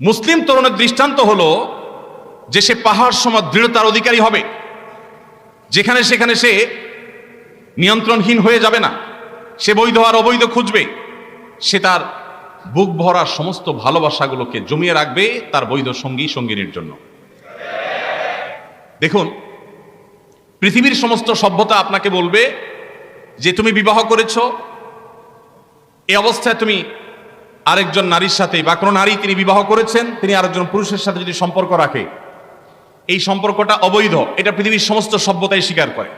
মুসলিম তরুণের দৃষ্টান্ত হলো যে সে পাহাড় সমাজ দৃঢ়তার অধিকারী হবে। যেখানে সেখানে সে নিয়ন্ত্রণহীন হয়ে যাবে না। সে বৈধ আর অবৈধ খুঁজবে। সে তার বুক ভরা সমস্ত ভালোবাসাগুলোকে জমিয়ে রাখবে তার বৈধ সঙ্গী সঙ্গিনীর জন্য। দেখুন, পৃথিবীর সমস্ত সভ্যতা আপনাকে বলবে যে, তুমি বিবাহ করেছ, এ অবস্থায় তুমি আরেকজন নারীর সাথে বা কোনো নারী তিনি বিবাহ করেছেন, তিনি আরেকজন পুরুষের সাথে যদি সম্পর্ক রাখে, এই সম্পর্কটা অবৈধ। এটা পৃথিবীর সমস্ত সভ্যতাই স্বীকার করে।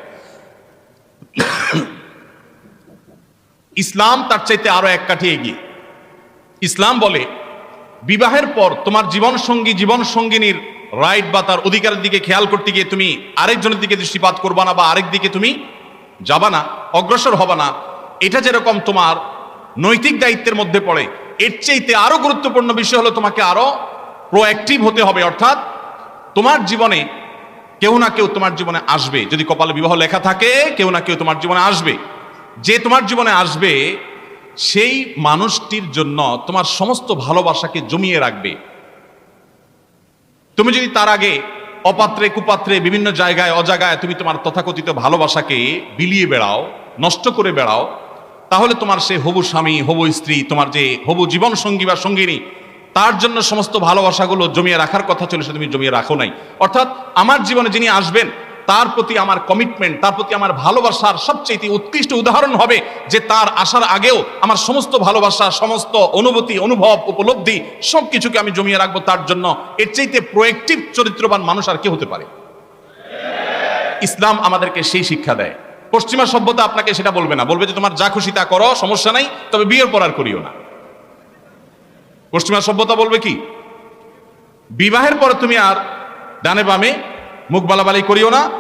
ইসলাম তার চাইতে আরও এক কাঠি এগিয়ে। ইসলাম বলে, বিবাহের পর তোমার জীবন সঙ্গী জীবন সঙ্গিনীর রাইট বা তার অধিকারের দিকে খেয়াল করতে গিয়ে তুমি আরেকজনের দিকে দৃষ্টিপাত করবা না বা আরেক দিকে তুমি যাবা না, অগ্রসর হবা না। এটা যেরকম তোমার নৈতিক দায়িত্বের মধ্যে পড়ে এর চাইতে আরও গুরুত্বপূর্ণ বিষয় হলো তোমাকে আরও প্রোঅ্যাক্টিভ হতে হবে, অর্থাৎ তোমার জীবনে কেউ না কেউ তোমার জীবনে আসবে। যদি কপালে বিবাহ লেখা থাকে, কেউ না কেউ তোমার জীবনে আসবে। যে তোমার জীবনে আসবে, সেই মানুষটির জন্য তোমার সমস্ত ভালোবাসাকে জমিয়ে রাখবে। তুমি যদি তার আগে অপাত্রে, কুপাত্রে, বিভিন্ন জায়গায়, অজাগায় তুমি তোমার তথাকথিত ভালোবাসাকে বিলিয়ে বেড়াও, নষ্ট করে বেড়াও তাহলে তোমার সে হবু স্বামী, হবু স্ত্রী, তোমার যে হবু জীবন সঙ্গী বা সঙ্গিনী, তার জন্য সমস্ত ভালোবাসাগুলো জমিয়ে রাখার কথা ছিল সে তুমি জমিয়ে রাখো নাই। অর্থাৎ আমার জীবনে যিনি আসবেন, তার প্রতি আমার কমিটমেন্ট তার প্রতি আমার ভালোবাসার সবচেয়ে উৎকৃষ্ট উদাহরণ হবে যে তার আসার আগেও আমার সমস্ত ভালোবাসা, সমস্ত অনুভূতি, অনুভব, উপলব্ধি সব কিছুকে আমি জমিয়ে রাখব তার জন্য। এর চাইতে প্রোয়েক্টিভ চরিত্রবান মানুষ আর কে হতে পারে? ইসলাম আমাদেরকে সেই শিক্ষা দেয়। পশ্চিমা সভ্যতা আপনাকে সেটা বলবে না। বলবে যে, তোমার যা খুশি তা করো, সমস্যা নাই, তবে বিয়ের পর আর করিও না। পশ্চিমা সভ্যতা বলবে কি? বিবাহের পরে তুমি আর ডানে বামে মুখ বালাবালি করিও না।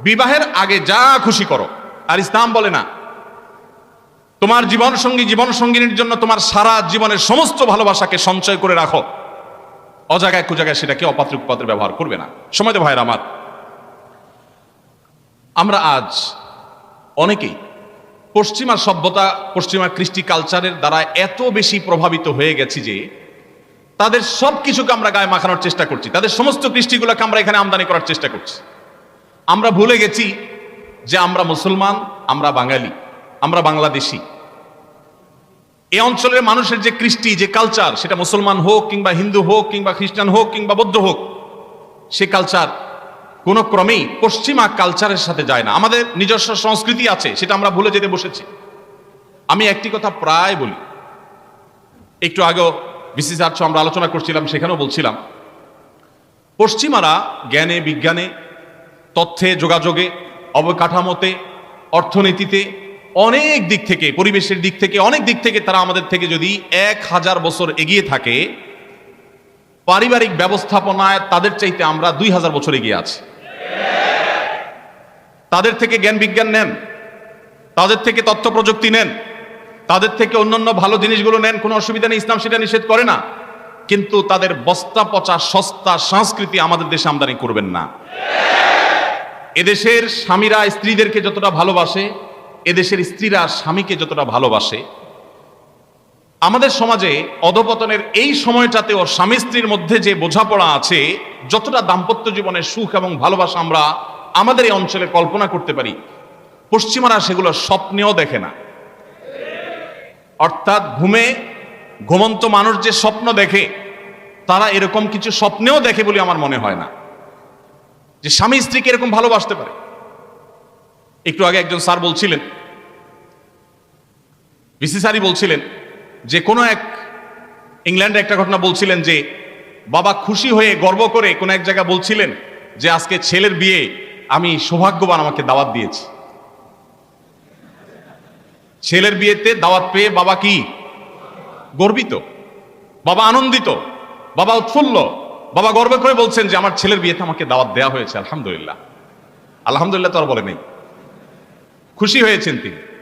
বিবাহের আগে যা খুশি করো। আর ইসলাম বলে না, তোমার জীবন সঙ্গী জীবন সঙ্গিনীর জন্য তোমার সারা জীবনের সমস্ত ভালোবাসাকে সঞ্চয় করে রাখো। অজাগায় কুজাগায় সেটাকে অপাত্র কুপাত্রে ব্যবহার করবে না। সময় তো ভাইয়ের আমার। আমরা আজ অনেকেই পশ্চিমা সভ্যতা, পশ্চিমা কৃষ্টি কালচারের দ্বারা এত বেশি প্রভাবিত হয়ে গেছি যে তাদের সব কিছুকে আমরা গায়ে মাখানোর চেষ্টা করছি। তাদের সমস্ত কৃষ্টিগুলোকে আমরা এখানে আমদানি করার চেষ্টা করছি। আমরা ভুলে গেছি যে আমরা মুসলমান, আমরা বাঙালি, আমরা বাংলাদেশি। এই অঞ্চলের মানুষের যে কৃষ্টি, যে কালচার, সেটা মুসলমান হোক কিংবা হিন্দু হোক কিংবা খ্রিস্টান হোক কিংবা বৌদ্ধ হোক, সে কালচার কোনো ক্রমেই পশ্চিমা কালচারের সাথে যায় না। আমাদের নিজস্ব সংস্কৃতি আছে, সেটা আমরা ভুলে যেতে বসেছি। আমি একটি কথা প্রায় বলি। একটু আগেও বিসিস আর্চ আমরা আলোচনা করছিলাম, সেখানেও বলছিলাম, পশ্চিমারা জ্ঞানে, বিজ্ঞানে, তথ্যে, যোগাযোগে, অবকাঠামোতে, অর্থনীতিতে, অনেক দিক থেকে, পরিবেশের দিক থেকে, অনেক দিক থেকে তারা আমাদের থেকে যদি এক হাজার বছর এগিয়ে থাকে, পারিবারিক ব্যবস্থাপনায় তাদের চাইতে আমরা দুই হাজার বছর এগিয়ে আছি। তাদের থেকে জ্ঞান বিজ্ঞান নেন। তাদের থেকে তথ্য প্রযুক্তি নেন। তাদের থেকে অন্যান্য ভালো জিনিসগুলো নেন। কোনো অসুবিধা নেই, ইসলাম সেটা নিষেধ করে না। কিন্তু তাদের বস্তা পচা, সস্তা সংস্কৃতি আমাদের দেশে আমদানি করবেন না। এদেশের স্বামীরা স্ত্রীদেরকে যতটা ভালোবাসে, এদেশের স্ত্রীরা স্বামীকে যতটা ভালোবাসে, আমাদের সমাজে অধপতনের এই সময়টাতেও স্বামী স্ত্রীর মধ্যে যে বোঝাপড়া আছে, যতটা দাম্পত্য জীবনের সুখ এবং ভালোবাসা আমরা আমাদের এই অঞ্চলে কল্পনা করতে পারি, পশ্চিমারা সেগুলো স্বপ্নেও দেখে না। অর্থাৎ ঘুমে ঘুমন্ত মানুষ যে স্বপ্ন দেখে, তারা এরকম কিছু স্বপ্নেও দেখে বলে আমার মনে হয় না। যে স্বামী স্ত্রীকে এরকম ভালোবাসতে পারে। একটু আগে একজন স্যার বলছিলেন, বিসি স্যারই বলছিলেন যে কোনো এক ইংল্যান্ডে একটা ঘটনা বলছিলেন যে, বাবা খুশি হয়ে গর্ব করে কোনো এক জায়গায় বলছিলেন যে, আজকে ছেলের বিয়ে আমি সৌভাগ্যবান আমাকে দাওয়াত দিয়েছি। ছেলের বিয়েতে দাওয়াত পেয়ে বাবা কি? গর্বিত। বাবা আনন্দিত। বাবা উৎফুল্ল। বাবা গর্ব করে বলছেন যে আমার ছেলের বিয়েতে আমাকে দাওয়াত দেওয়া হয়েছে, আলহামদুলিল্লাহ। আলহামদুলিল্লাহ তো আর বলে নেই। খুশি হয়েছেন তিনি।